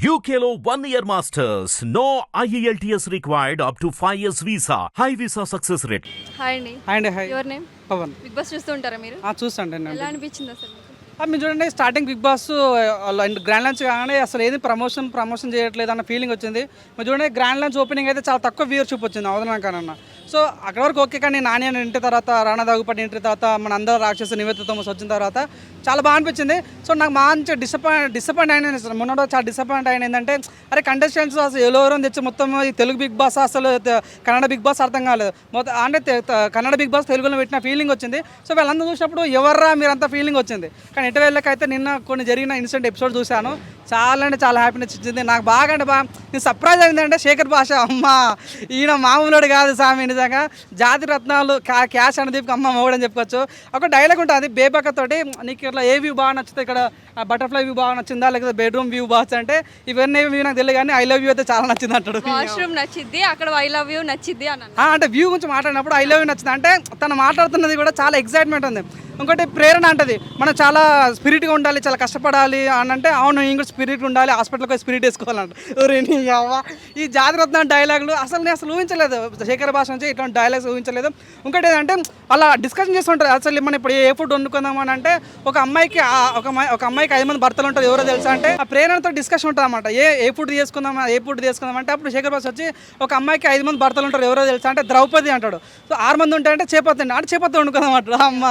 One year masters. No E IELTS required up to 5 years visa. High visa success rate. Hi అండి hi అండి hi your name Pavan Bigg Boss చూస్తూ ఉంటారా మీరు ఆ, చూస్తాండి ఎలా అనిపించింది అసలు? ఆ, మీరు చూడండి starting Bigg Boss grand launch కాగానే అసలు ఏది ప్రమోషన్ ప్రమోషన్ చేయట్లేదు అన్న ఫీలింగ్ వచ్చింది మీరు చూడండి గ్రాండ్ లంచ్ ఓపెనింగ్ అయితే చాలా తక్కువ వ్యూవర్షిప్ వచ్చింది అవదనాకనన్న సో అక్కడ వరకు ఓకే కానీ నాని అని ఇంటి తర్వాత రాణా దాగుపట్టి ఇంటి తర్వాత మన అందరూ రాక్షస నివేదిత వచ్చిన తర్వాత చాలా బాగా అనిపించింది. సో నాకు మంచి డిసప్పాయింట్ డిసప్పాయింట్ అయిన మొన్నటి చాలా డిసప్పాయింట్ అయిన ఏంటంటే అరే కంటెస్టెంట్స్ అసలు ఎవరెవరో తెచ్చి మొత్తం ఈ తెలుగు బిగ్ బాస్ అసలు కన్నడ బిగ్ బాస్ అర్థం కాలేదు. మొత్తం అంటే కన్నడ బిగ్ బాస్ తెలుగులో పెట్టిన ఫీలింగ్ వచ్చింది. సో వీళ్ళందరూ చూసినప్పుడు ఎవర్రా మీరు అంత ఫీలింగ్ వచ్చింది. కానీ ఇటు వెళ్ళకైతే నిన్న కొన్ని జరిగిన ఇన్సిడెంట్ ఎపిసోడ్ చూశాను. చాలా అంటే చాలా హ్యాపీనెస్ ఇచ్చింది నాకు బాగా అంటే బాగా నేను సర్ప్రైజ్ అయిందంటే శేఖర్ భాష అమ్మ ఈయన మామూలుడు కాదు స్వామి నిజంగా జాతి రత్నాలు క్యా క్యాష్ అని చెప్పి అమ్మ మోడని చెప్పుకోవచ్చు. ఒక డైలాగ్ ఉంటుంది. బేబక్కతోటి నీకు ఇట్లా ఏ వ్యూ బాగా నచ్చుతుంది ఇక్కడ బటర్ఫ్లై వ్యూ బాగా నచ్చిందా? లేకపోతే బెడ్రూమ్ వ్యూ బాగా అంటే ఇవన్నీ వ్యూ నాకు తెలియదు కానీ ఐ లవ్ యూ అయితే చాలా నచ్చింది అంటాడు. వాష్రూమ్ నచ్చిద్ది అక్కడ ఐ లవ్ యూ నచ్చిద్ది అంటే వ్యూ గురించి మాట్లాడినప్పుడు ఐ లవ్ యూ నచ్చింది. అంటే తను మాట్లాడుతున్నది కూడా చాలా ఎక్సైట్మెంట్ ఉంది. ఇంకోటి ప్రేరణ అంటది. మనం చాలా స్పిరిట్గా ఉండాలి చాలా కష్టపడాలి అని అంటే అవును ఇంకో స్పిరిట్ ఉండాలి హాస్పిటల్కి స్పిరిట్ వేసుకోవాలంట. నీ అవ్వ. ఈ జాతిరత్న డైలాగులు అసలు నేను అసలు ఊహించలేదు. శేఖర్ భాష నుంచి ఇట్లాంటి డైలాగ్స్ ఊహించలేదు. ఇంకోటి ఏంటంటే అలా డిస్కషన్ చేస్తుంటారు. అసలు మనం ఇప్పుడు ఏ ఫుడ్ వండుకుందాం అని అంటే ఒక అమ్మాయికి ఒక ఒక అమ్మాయికి ఐదు మంది భర్తలు ఉంటారు ఎవరో తెలుసా అంటే ఆ ప్రేరణతో డిస్కషన్ ఉంటుంది అనమాట ఏ ఏ ఫుడ్ చేసుకుందాం ఏ ఫుడ్ చేసుకుందాం అంటే అప్పుడు శేఖర్ భాష వచ్చి ఒక అమ్మాయికి ఐదు మంది భర్తలు ఉంటారు ఎవరో తెలుసా అంటే ద్రౌపది అంటాడు. సో ఆరు మంది ఉంటాయంటే చేపత్తండి అంటే చేపత్త వండుకుందాం అంటాడు. అమ్మ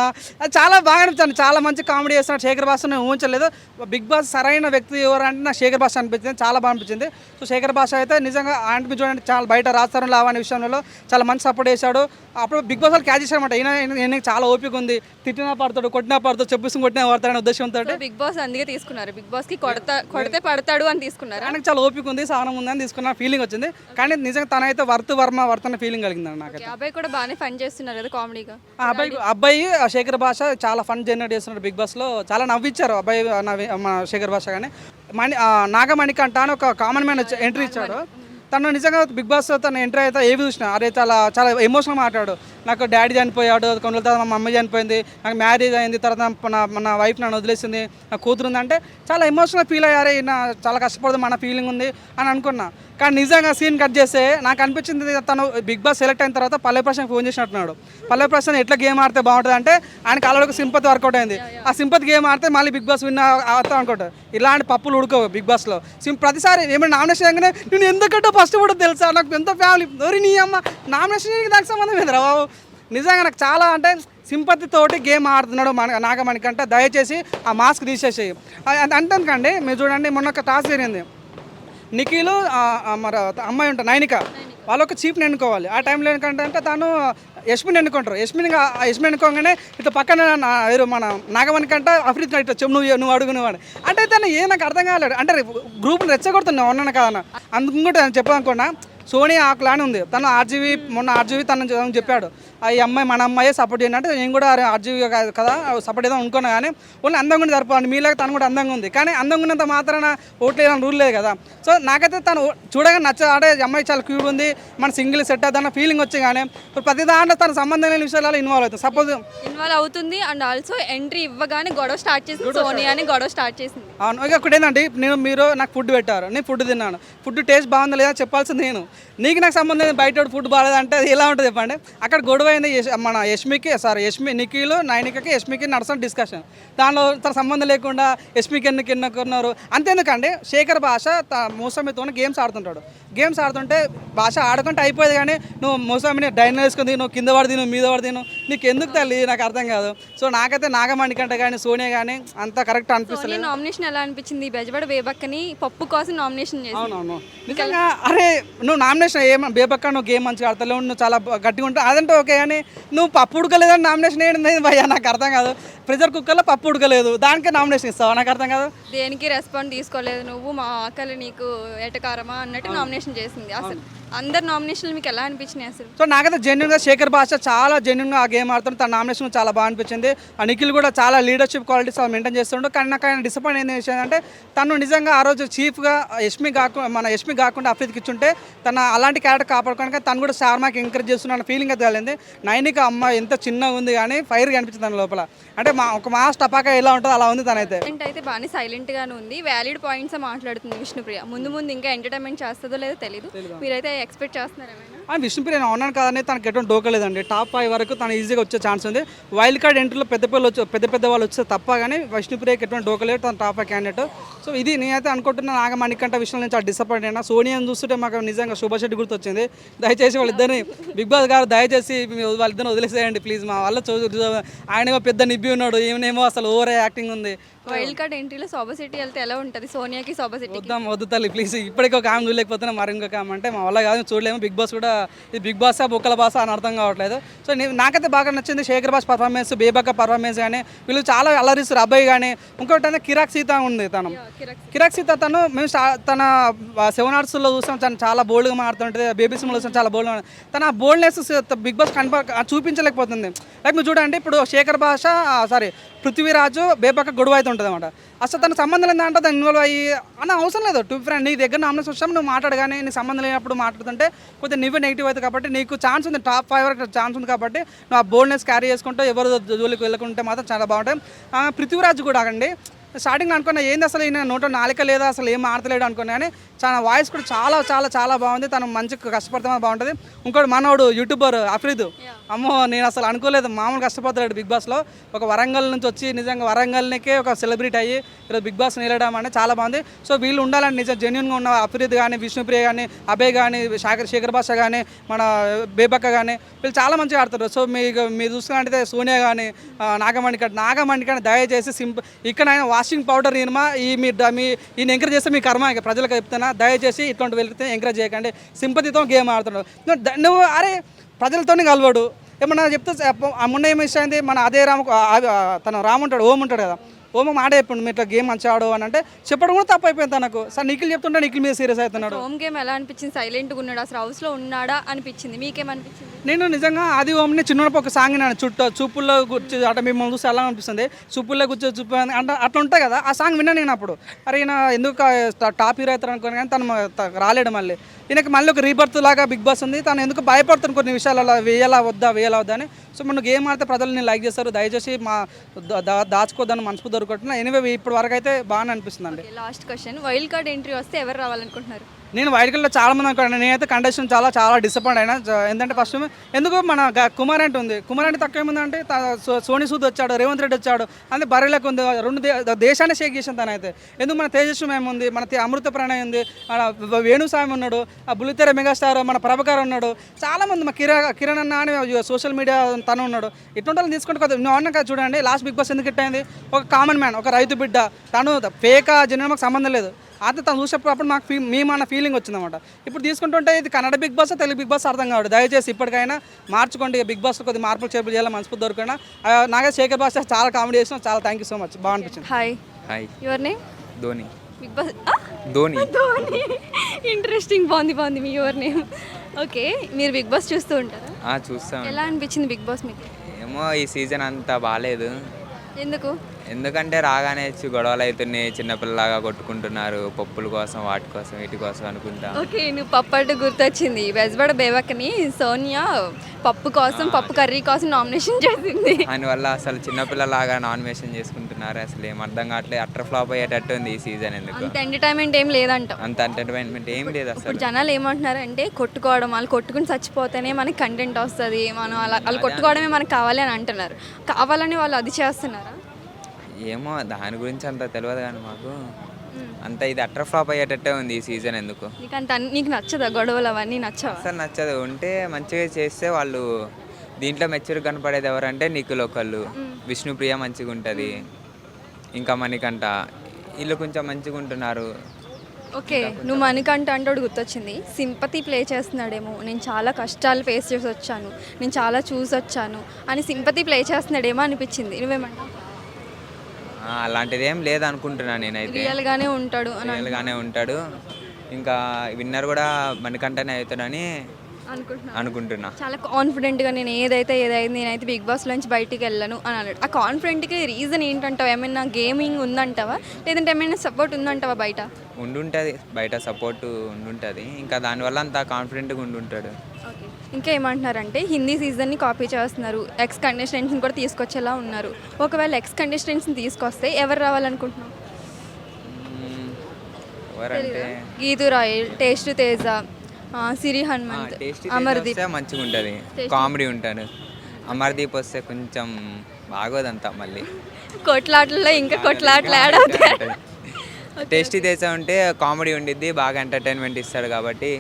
చాలా బాగా అనిపించింది. చాలా మంచి కామెడీ చేస్తున్నాడు శేఖర్ భాష నేను ఊహించలేదు. బిగ్ బాస్ సరైన వ్యక్తి ఎవరు అంటే నాకు శేఖర్ భాష అనిపించింది. చాలా బాగా అనిపించింది. సో శేఖర్ భాష అయితే నిజంగా మీరు చూడండి చాలా బయట రాస్తారు లావా అనే విషయంలో చాలా మంచి సపోర్ట్ చేశాడు. అప్పుడు బిగ్ బాస్ వాళ్ళు క్యాచ్ చేశారన్నమాట ఈయన ఈయనకి చాలా ఓపిక ఉంది. తిట్టినా పడతాడు కొట్టినా పడతాడు చెప్పేసి కొట్టినా పడతాడు ఉద్దేశంతో బిగ్ బాస్ అందుకే తీసుకున్నారు. బిగ్ బాస్కి కొడతా కొడితే పడతాడు అని తీసుకున్నారు? ఆయనకు చాలా ఓపిక ఉంది సహనం ఉంది అని తీసుకున్న ఫీలింగ్ వచ్చింది. కానీ నిజంగా తనైతే వర్త్ వర్మ వర్త్ అనే ఫీలింగ్ కలిగింది నాకు అబ్బాయి కూడా బాగానే ఫన్ చేస్తున్నారు కదా కామెడీగా. అబ్బాయి అబ్బాయి శేఖర్ భాష చాలా ఫన్ జనరేట్ చేస్తున్నాడు బిగ్ బాస్లో చాలా నవ్విచ్చారు అబ్బాయి నవ్వి మన శేఖర్ భాష కానీ మణి నాగమణికంట అని ఒక కామన్ మ్యాన్ ఎంట్రీ ఇచ్చాడు. తను నిజంగా బిగ్ బాస్ తన ఎంట్రీ అయితే ఏవి చూసిన అరే చాలా చాలా ఎమోషనల్ మాట్లాడు. నాకు డాడీ చనిపోయాడు కొన్ని తర్వాత మా మమ్మీ చనిపోయింది నాకు మ్యారేజ్ అయింది తర్వాత నా మన వైఫ్ నన్ను వదిలేసింది నా కూతురు ఉంది అంటే చాలా ఎమోషనల్ ఫీల్ అయ్యారే ఈయన చాలా కష్టపడదు మన ఫీలింగ్ ఉంది అని అనుకున్నా. కానీ నిజంగా సీన్ కట్ చేస్తే నాకు అనిపించింది తను బిగ్ బాస్ సెలెక్ట్ అయిన తర్వాత పల్లె ప్రశాంత్ ఫోన్ చేసినట్టున్నాడు. పల్లె ప్రశాంత్ ఎట్లా గేమ్ ఆడితే బాగుంటుంది అంటే ఆయన కాలంలో సింపతి వర్కౌట్ అయింది. ఆ సింపతి గేమ్ ఆడితే మళ్ళీ బిగ్ బాస్ విన్ అవుతాం అనుకుంటారు ఇలాంటి పప్పులు ఉడకవు బిగ్ బాస్లో సిం ప్రతిసారి ఏమైనా నామినేషన్ చేయగానే నేను ఎందుకంటే ఫస్ట్ కూడా తెలుసా? నాకు ఎంత ఫ్యామిలీ ఎవరి నీ అమ్మ నామినేషన్ దానికి సంబంధం ఏందిరా బాబు? నిజంగా నాకు చాలా అంటే సింపతితోటి గేమ్ ఆడుతున్నాడు మన నాగమణికంటే. దయచేసి ఆ మాస్క్ తీసేసి అంతేకండి మీరు చూడండి మొన్న ఒక టాస్క్ జరిగింది. నిఖిలు మరి అమ్మాయి ఉంటుంది నైనిక. వాళ్ళు ఒక చీఫ్ని ఎన్నుకోవాలి. ఆ టైంలో అంటే తను యశ్మిని ఎన్నుకుంటారు. యశ్మిని యశ్మిని ఎన్నుకోగానే ఇటు పక్కన మన నాగమణి కంటే అఫ్రీద్ ఇట్లా చెప్పు నువ్వు నువ్వు అడుగు నువ్వు అని. అంటే తను ఏ నాకు అర్థం కాలేదు. అంటే గ్రూప్ని రెచ్చగొడుతున్నావు అన్నాను కాదన్న అందుకుంటే చెప్పాలనుకున్నా సోనియా ఆకులా అని ఉంది. తను ఆర్జీవీ మొన్న ఆర్జీవీ తను చెప్పాడు. ఆ అమ్మాయి మన అమ్మాయే సపోర్ట్ చేయండి. అంటే నేను కూడా ఆర్జీవీ కదా సపోర్ట్ చేద్దాం అనుకున్నా కానీ ఓన్లీ అందంగా ఉంది సరిపోండి మీలాగా తను కూడా అందంగా ఉంది. కానీ అందంగా ఉన్నంత మాత్రాన ఓట్లు వేయాలని రూల్ లేదు కదా. సో నాకైతే తను చూడగానే నచ్చ ఆడే అమ్మాయి చాలా క్యూట్ ఉంది. మన సింగిల్ సెట్ అవుతుందన్న ఫీలింగ్ వచ్చి కానీ ఇప్పుడు ప్రతి దాంట్లో తన సంబంధం లేని విషయాలు ఇన్వాల్వ్ అవుతుంది. సపోజ్ ఇన్వాల్వ్ అవుతుంది అండ్ ఆల్సో ఎంట్రీ ఇవ్వగానే గొడవ స్టార్ట్ చేసింది సోనియా అని గొడవ స్టార్ట్ చేసింది. అవును. ఇక ఒకటి ఏంటంటే నేను మీరు నాకు ఫుడ్ పెట్టారు. నేను ఫుడ్ తిన్నాను. ఫుడ్ టేస్ట్ బాగుందా లేదా చెప్పాల్సింది నేను. నీకు నాకు సంబంధం బయట ఫుడ్ బాగాలేదంటే అది ఎలా ఉంటుంది చెప్పండి? అక్కడ గొడవ అయింది మన యష్మికి సారీ యష్మి నిఖిలు నైనికకి యష్మికి నడుస్తున్న డిస్కషన్ దానిలో తన సంబంధం లేకుండా యష్మికి ఎన్నుకు ఎన్నుకున్నారు అంతేందుకండి శేఖర్ భాష మోసమితో గేమ్స్ ఆడుతుంటాడు. గేమ్స్ ఆడుతుంటే భాష ఆడుకుంటే అయిపోయేది కానీ నువ్వు మోసమిని డైన్ వేసుకుంది నువ్వు కింద పడి నువ్వు మీద పడి నువ్వు నీకు ఎందుకు తల్లి? నాకు అర్థం కాదు. సో నాకైతే నాగమణి కంటే కానీ సోనియా కానీ అంత కరెక్ట్ అనిపిస్తుంది నామినేషన్ ఎలా అనిపించింది? బెజబడ వేబక్కని పప్పు కోసం నామినేషన్ చేసింది. అవునవును. నిజంగా అరే నువ్వు నామినేషన్ ఏం బేపక్క నువ్వు గేమ్ మంచిగా ఆడతలేవు నువ్వు చాలా గట్టిగా ఉంటావు. అదంటే ఓకే కానీ నువ్వు పప్పు ఉడకలేదని నామినేషన్ ఏంటి భయ్యా నాకు అర్థం కాదు. ప్రెజర్ కుక్కర్లో పప్పు ఉడకలేదు. దానికే నామినేషన్ ఇస్తావా? నాకు అర్థం కాదు. దేనికి రెస్పాండ్ తీసుకోలేదు నువ్వు? మా ఆకలి నీకు ఎటకారమా అన్నట్టు నామినేషన్ చేసింది. అసలు అందరు నామినేషన్లు మీకు ఎలా అనిపించినాయి అసలు? సో నాకైతే జెన్యున్గా శేఖర్ భాష చాలా జెన్యున్గా ఆ గేమ్ ఆడుతాడు తన నామినేషన్ చాలా బాగా అనిపించింది. ఆ నిఖిల్ కూడా చాలా లీడర్షిప్ క్వాలిటీస్ మెయింటైన్ చేస్తుండు. కానీ నాకు ఆయన డిసప్పాయింట్ ఏంటి విషయం అంటే తను నిజంగా ఆ రోజు చీఫ్గా యష్మి కాకుండా మన యష్మి కాకుండా అఫ్రీద్కి ఇచ్చుంటే తన అలాంటి క్యారెక్టర్ కాపాడుకోవడానికి తను కూడా శార్మాకి ఎంకరేజ్ చేస్తున్న ఫీలింగ్ అయితే కలిగింది. నైనిక అమ్మ ఎంత చిన్నగా ఉంది కానీ ఫైర్ కనిపించింది తన లోపల. అంటే మా ఒక మాస్ టపాకా ఎలా ఉంటుందో అలా ఉంది తనైతే. అయితే బాగానే సైలెంట్ గానే ఉంది. వ్యాలిడ్ పాయింట్స్ మాట్లాడుతుంది విష్ణుప్రియ. ముందు ముందు ఇంకా ఎంటర్టైన్మెంట్ చేస్తుందో లేదో తెలియదు మీరైతే ఎక్స్పెక్ట్ చేస్తున్నారు ఏమైనా ఆ విష్ణుప్రియ నేను ఉన్నాను కాదని తనకి ఎటువంటి డోకలేదండి టాప్ ఫైవ్ వరకు తను ఈజీగా వచ్చే ఛాన్స్ ఉంది. వైల్డ్ కార్డ్ ఎంట్రీలో పెద్ద పిల్లలు వచ్చి పెద్ద పెద్ద వాళ్ళు వస్తే తప్ప కానీ విష్ణుప్రియకి ఎటువంటి డోకలేదు తన టాప్ ఫైవ్ క్యాండిడేట్ సో ఇది నేనైతే అనుకుంటున్నా నాగమణికంట విషయంలో నుంచి చాలా డిసప్పాయింట్ అయినా. సోనియాని చూస్తుంటే మాకు నిజంగా శుభశెట్టి గుర్తొచ్చింది. దయచేసి వాళ్ళిద్దరిని బిగ్ బాస్ గారు దయచేసి వాళ్ళిద్దరిని వదిలేసేయండి ప్లీజ్. మా వల్ల చూ ఆయన పెద్ద నిబ్బి ఉన్నాడు. ఈయనేమో అసలు ఓవర్ యాక్టింగ్ ఉంది. వైల్డ్ కార్డ్ ఎంట్రీలో శోభా సిటీ వెళ్తే ఎలా ఉంటుంది? సోనియాకి శోభా సిటీ వద్దాం వద్దు తల్లి. ప్లీజ్. ఇప్పటికీ ఒక ఆమె చూడలేకపోతున్నా. మరి ఇంకొక ఆమె అంటే మా వల్ల కాదు. చూడలేము. బిగ్ బాస్ కూడా ఇది బిగ్ బాస్ బొక్కల బాస్ అని అర్థం కావట్లేదు. సో నాకైతే బాగా నచ్చింది Shekhar boss performance Bebakka performance కానీ వీళ్ళు చాలా అల్లరిస్తారు అబ్బాయి కానీ ఇంకోటి అంటే కిరాక్ సీత ఉంది తను. కిరాక్ సీత. తను మేము తన సెవెన్ అవర్స్లో చూసాం తను చాలా బోల్డ్గా మాడుతుంటుంది బేబీ సిమ్లో చూసాం చాలా బోల్డ్ తన బోల్డ్నెస్ బిగ్ బాస్ కనప చూపించలేకపోతుంది. లైక్ మీరు చూడండి ఇప్పుడు శేఖర్ భాష సారీ పృథ్వీరాజు బేబక్క గొడవ అయితే ఉంటుంది అనమాట అసలు తన సంబంధం ఏంటంటే దాన్ని ఇన్వాల్వ్ అయ్యి అన్న అవసరం లేదు. టూ ఫ్రెండ్ నీ దగ్గర నామినేషన్ వచ్చాము నువ్వు మాట్లాడు కానీ నీ సంబంధం లేనప్పుడు మాట్లాడుతుంటే కొద్దిగా నువ్వే నెగిటివ్ అవుతుంది కాబట్టి నీకు ఛాన్స్ ఉంది. టాప్ ఫైవ్ వరకు ఛాన్స్ ఉంది కాబట్టి నువ్వు ఆ బోల్డ్నెస్ క్యారీ చేసుకుంటూ ఎవరు జోలికి వెళ్ళకుంటే మాత్రం చాలా బాగుంటాయి. పృథ్వీరాజు కూడా అండి స్టార్టింగ్ అనుకున్నా ఏంది అసలు ఈయన నోట నాలిక లేదా అసలు ఏం ఆడతలేడు అనుకున్నా కానీ చాలా వాయిస్ కూడా చాలా చాలా చాలా బాగుంది. తను మంచి కష్టపడితే బాగుంటుంది. ఇంకోటి మనోడు యూట్యూబర్ అఫ్రీద్. అమ్మో నేను అసలు అనుకోలేదు. మామూలు కష్టపడతాడు బిగ్ బాస్లో. ఒక వరంగల్ నుంచి వచ్చి నిజంగా వరంగల్నికే ఒక సెలబ్రిటీ అయ్యి ఈరోజు బిగ్ బాస్ నిలడం అంటే చాలా బాగుంది. సో వీళ్ళు ఉండాలని నిజం జెన్యున్గా ఉన్న అఫ్రీద్ కానీ విష్ణుప్రియ కానీ అభయ్ కానీ శేఖర్ శేఖర్ భాష కానీ మన బేబక్క కానీ వీళ్ళు చాలా మంచిగా ఆడతారు. సో మీకు మీరు చూసుకున్నట్టయితే సోనియా కానీ నాగమణి కానీ నాగమణి కానీ దయచేసి సింపుల్ ఇక్కడ ఆయన వాషింగ్ పౌడర్ ఈయనమా? ఈ మీ మీ ఈయన ఎంకరేజ్ చేస్తే మీ కర్మ ఇక ప్రజలకు చెప్తున్నా. దయచేసి ఇటువంటి వెళ్తే ఎంకరేజ్ చేయకండి. సింపతితో గేమ్ ఆడుతున్నాడు. నువ్వు అరే ప్రజలతోనే కలవాడు. ఏమన్నా చెప్తే మొన్న ఏమి ఇష్టమైంది మన అదే రాము తన రాము ఉంటాడు ఓం ఉంటాడు కదా. ఓమ మాట చెప్పిండు మీరు ఇట్లా గేమ్ మంచిగా ఆడు అని అంటే చెప్పడం కూడా తప్పు అయిపోయింది తనకు. సార్ నిఖిల్ చెప్తుంటే నిఖిల్ మీద సీరియస్ అవుతున్నాడు. హోమ్ గేమ్ ఎలా అనిపించింది? సైలెంట్గా ఉన్నాడు? అసలు హౌస్లో ఉన్నాడా అనిపించింది? మీకేమనిపించింది? నేను నిజంగా ఆది ఓంని చిన్నప్పుడు ఒక సాంగ్ నేను చుట్టూ చూపుల్లో కూర్చో అట మిమ్మల్ని చూస్తే ఎలా అనిపిస్తుంది? చూపుల్లో కూర్చో చూపు అంటే అట్లా ఉంటాయి కదా. ఆ సాంగ్ విన్నా నేను అప్పుడు. అరే ఈయన ఎందుకు టాప్ హీరో అవుతారు అనుకోని కానీ తను త- రాలేడు మళ్ళీ. ఈయనకి మళ్ళీ ఒక రీబర్త్ లాగా బిగ్ బాస్ ఉంది. తను ఎందుకు భయపడుతుంది కొన్ని విషయాలు అలా వేయాలా వద్దా వేయాలా వద్దా అని. సో మనం గేమ్ ఆడితే ప్రజలు నేను లైక్ చేస్తారు? దయచేసి మా దా- దాచుకోద్దని మనసుకు దొరకట్టిన ఎనివే ఇప్పటి వరకు అయితే బాగానే అనిపిస్తుంది అండి last question wild card entry వస్తే ఎవరు రావాలనుకుంటున్నారు? నేను వైట్కల్లో చాలా మంది అనుకున్నాను. నేనైతే కండిషన్ చాలా చాలా డిసప్పాయింట్ అయినా. ఎందుకంటే ఫస్ట్ ఎందుకు మన కుమార్ అంటే ఉంది. కుమార్ అంటే తక్కువ ఏముంది అంటే సో- సోనీ సూద్ వచ్చాడు రేవంత్ రెడ్డి వచ్చాడు. అంటే బర్రెలకు ఉంది. రెండు దే- దేశాన్ని షేక్ చేసింది తనైతే. ఎందుకు మన తేజస్వి మేము ఉంది మన అమృత ప్రణయ్ ఉంది మన వేణుస్వామి ఉన్నాడు ఆ బుల్లితెర మెగాస్టార్ మన ప్రభాకర్ ఉన్నాడు. చాలామంది మా కిరణ్ కిరణ్ అన్న అని సోషల్ మీడియా తను ఉన్నాడు. ఇటువంటి తీసుకుంటే కదా నువ్వు కదా చూడండి లాస్ట్ బిగ్ బాస్ ఎందుకు ఇట్టయింది ఒక కామన్ మ్యాన్ ఒక రైతు బిడ్డ. తను ఫేకా జనమకు సంబంధం లేదు. అయితే తను చూసేటప్పుడు మాకు ఫీ మేము అన్న ఫీలింగ్ వచ్చిందన్నమాట. ఇప్పుడు తీసుకుంటుంటే ఇది Kannada Bigg Boss Telugu Bigg Boss అర్థం కావడం. దయచేసి ఇప్పటికైనా మార్చుకోండి. బిగ్ బాస్ కొద్ది మార్పులు చేపలు చేయాలి మనస్ఫూర్తి దొరికినా నాగే శేఖర్ భాష చాలా కామెడీ చేసిన చాలా థ్యాంక్ యూ సో మచ్ బాగా అనిపించింది. Hi hi your name Dhoni Bigg Boss Dhoni Dhoni interesting బాగుంది బాగుంది మీ యువర్ నేమ్ ఓకే మీరు బిగ్ బాస్ చూస్తూ ఉంటారా? ఆ, చూస్తాం ఎలా అనిపించింది బిగ్ బాస్ మీకు? ఏమో ఈ సీజన్ అంతా బాగాలేదు ఎందుకు? ఎందుకంటే రాగానే వచ్చి గొడవలు అవుతున్నాయి చిన్నపిల్లలాగా కొట్టుకుంటున్నారు పప్పుల కోసం వాటి కోసం వీటి కోసం అనుకుంటా. ఓకే నువ్వు పప్పు అంటే గుర్తొచ్చింది. వెజ్బడ బేవక్కని సోనియా పప్పు కోసం పప్పు కర్రీ కోసం నామినేషన్ చేసింది. దానివల్ల అసలు చిన్నపిల్లలాగా నామినేషన్ చేసుకుంటున్నారు. అసలు ఏం అర్థం కావట్లేదు. అట్టర్ ఫ్లాప్ అయ్యేటట్టు ఉంది ఈ సీజన్ ఎందుకు. అంత ఎంటర్టైన్మెంట్ ఏం లేదంట అంత ఎంటర్టైన్మెంట్ ఏం లేదు అసలు. జనాలు ఏమంటున్నారు అంటే కొట్టుకోవడం వాళ్ళు కొట్టుకుని చచ్చిపోతేనే మనకి కంటెంట్ వస్తుంది. మనం అలా వాళ్ళు కొట్టుకోవడమే మనకు కావాలి అని అంటున్నారు. కావాలని వాళ్ళు అది చేస్తున్నారా? ఏమో దాని గురించి అంత తెలియదు కానీ మాకు. అంత ఇది అట్టర్ ఫ్లాప్ అయ్యేటట్టే ఉంది ఈ సీజన్ ఎందుకు? నీకు అంత నీకు నచ్చదా గొడవలు అవన్నీ నచ్చవా? అసలు నచ్చదు. ఉంటే మంచిగా చేస్తే వాళ్ళు దీంట్లో మెచ్యూర్ కనపడేది ఎవరంటే నిఖిల్ ఒకళ్ళు. విష్ణుప్రియ మంచిగా ఉంటుంది. ఇంకా మణికంట వీళ్ళు కొంచెం మంచిగా ఉంటున్నారు. ఓకే నువ్వు మణికంఠ అంటాడు గుర్తొచ్చింది. సింపతి ప్లే చేస్తున్నాడేమో. నేను చాలా కష్టాలు ఫేస్ చేసి వచ్చాను. నేను చాలా చూసి వచ్చాను అని సింపతి ప్లే చేస్తున్నాడేమో అనిపించింది. నువ్వేమంటావు? అలాంటిది ఏం లేదనుకుంటున్నా నేనైతే. రియల్గానే ఉంటాడు రియల్గానే ఉంటాడు. ఇంకా విన్నర్ కూడా మణికంఠనే అవుతాడని అనుకుంటున్నా. చాలా కాన్ఫిడెంట్గా నేను ఏదైతే ఏదైతే నేనైతే బిగ్ బాస్ నుంచి బయటికి వెళ్ళను అని అన్నాడు. ఆ కాన్ఫిడెంట్కి రీజన్ ఏంటంటావా? ఏమైనా గేమింగ్ ఉందంటావా? లేదంటే ఏమైనా సపోర్ట్ ఉందంటావా బయట? ఉండుంటుంది. బయట సపోర్ట్ ఉండుంటుంది. ఇంకా దానివల్ల అంత కాన్ఫిడెంట్గా ఉండుంటాడు. ఇంకా ఏమంటున్నారంటే హిందీ సీజన్ని కాపీ చేస్తున్నారు. ఎక్స్ కంటెస్టెంట్స్ని కూడా తీసుకొచ్చేలా ఉన్నారు. ఒకవేళ ఎక్స్ కంటెస్టెంట్స్ని తీసుకొస్తే ఎవరు రావాలనుకుంటున్నాం గీతు రాయల్ టేస్ట్ తేజ సిరి హనుమంత్ అమర్దీప్. మంచిగా ఉంటుంది. కామెడీ ఉంటాడు. అమర్దీప్ వస్తే కొంచెం బాగోదంతా మళ్ళీ. కొట్లాటల్లో ఇంకా కొట్లాటలు యాడ్ అవుతాయి. టేస్టీ తేజ ఉంటే కామెడీ ఉండిద్ది బాగా ఎంటర్టైన్మెంట్ ఇస్తాడు కాబట్టి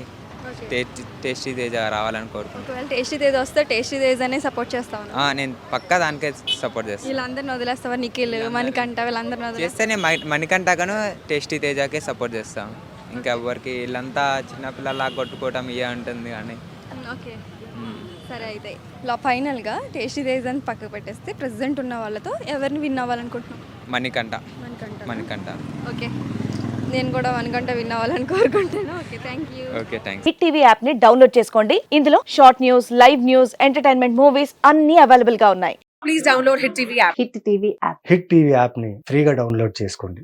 టేస్టీ తేజ రావాలని కోరుకుంటున్నాను. ఒకవేళ టేస్టీ తేజ వస్తే టేస్టీ తేజ అనే సపోర్ట్ చేస్తాను ఆ, నేను పక్కా దానికే సపోర్ట్ చేస్తాను వీళ్ళందరిని వదిలేస్తావా? నిఖిల్ మణికంఠ వీళ్ళందరిని వదిలేస్తావా? చేస్తే నేను మణి- మణికంఠకను టేస్టీ తేజకే సపోర్ట్ చేస్తాను ఇంకా ఎవరికి వీళ్ళంతా చిన్నపిల్లలా కొట్టుకోవటం ఇవే ఉంటుంది కానీ. ఓకే. మ్మ్. సరే అయితే ఇలా ఫైనల్గా టేస్టీ తేజ్ అని పక్కకు పెట్టేస్తే ప్రెసిడెంట్ ఉన్న వాళ్ళతో ఎవరిని విన్ అవ్వాలనుకుంటున్నాం మణికంఠ. మణికంఠ. మణికంఠ. ఓకే. నేను కూడా మణికంఠ విన్ అవ్వాలని కోరుకుంటాను. Okay thank you okay thanks Hit TV యాప్ని డౌన్లోడ్ చేసుకోండి. ఇందులో short news live news entertainment movies అన్ని అవైలబుల్గా ఉన్నాయి. Please download Hit TV app. Hit TV app Hit TV యాప్ని ఫ్రీగా డౌన్లోడ్ చేసుకోండి.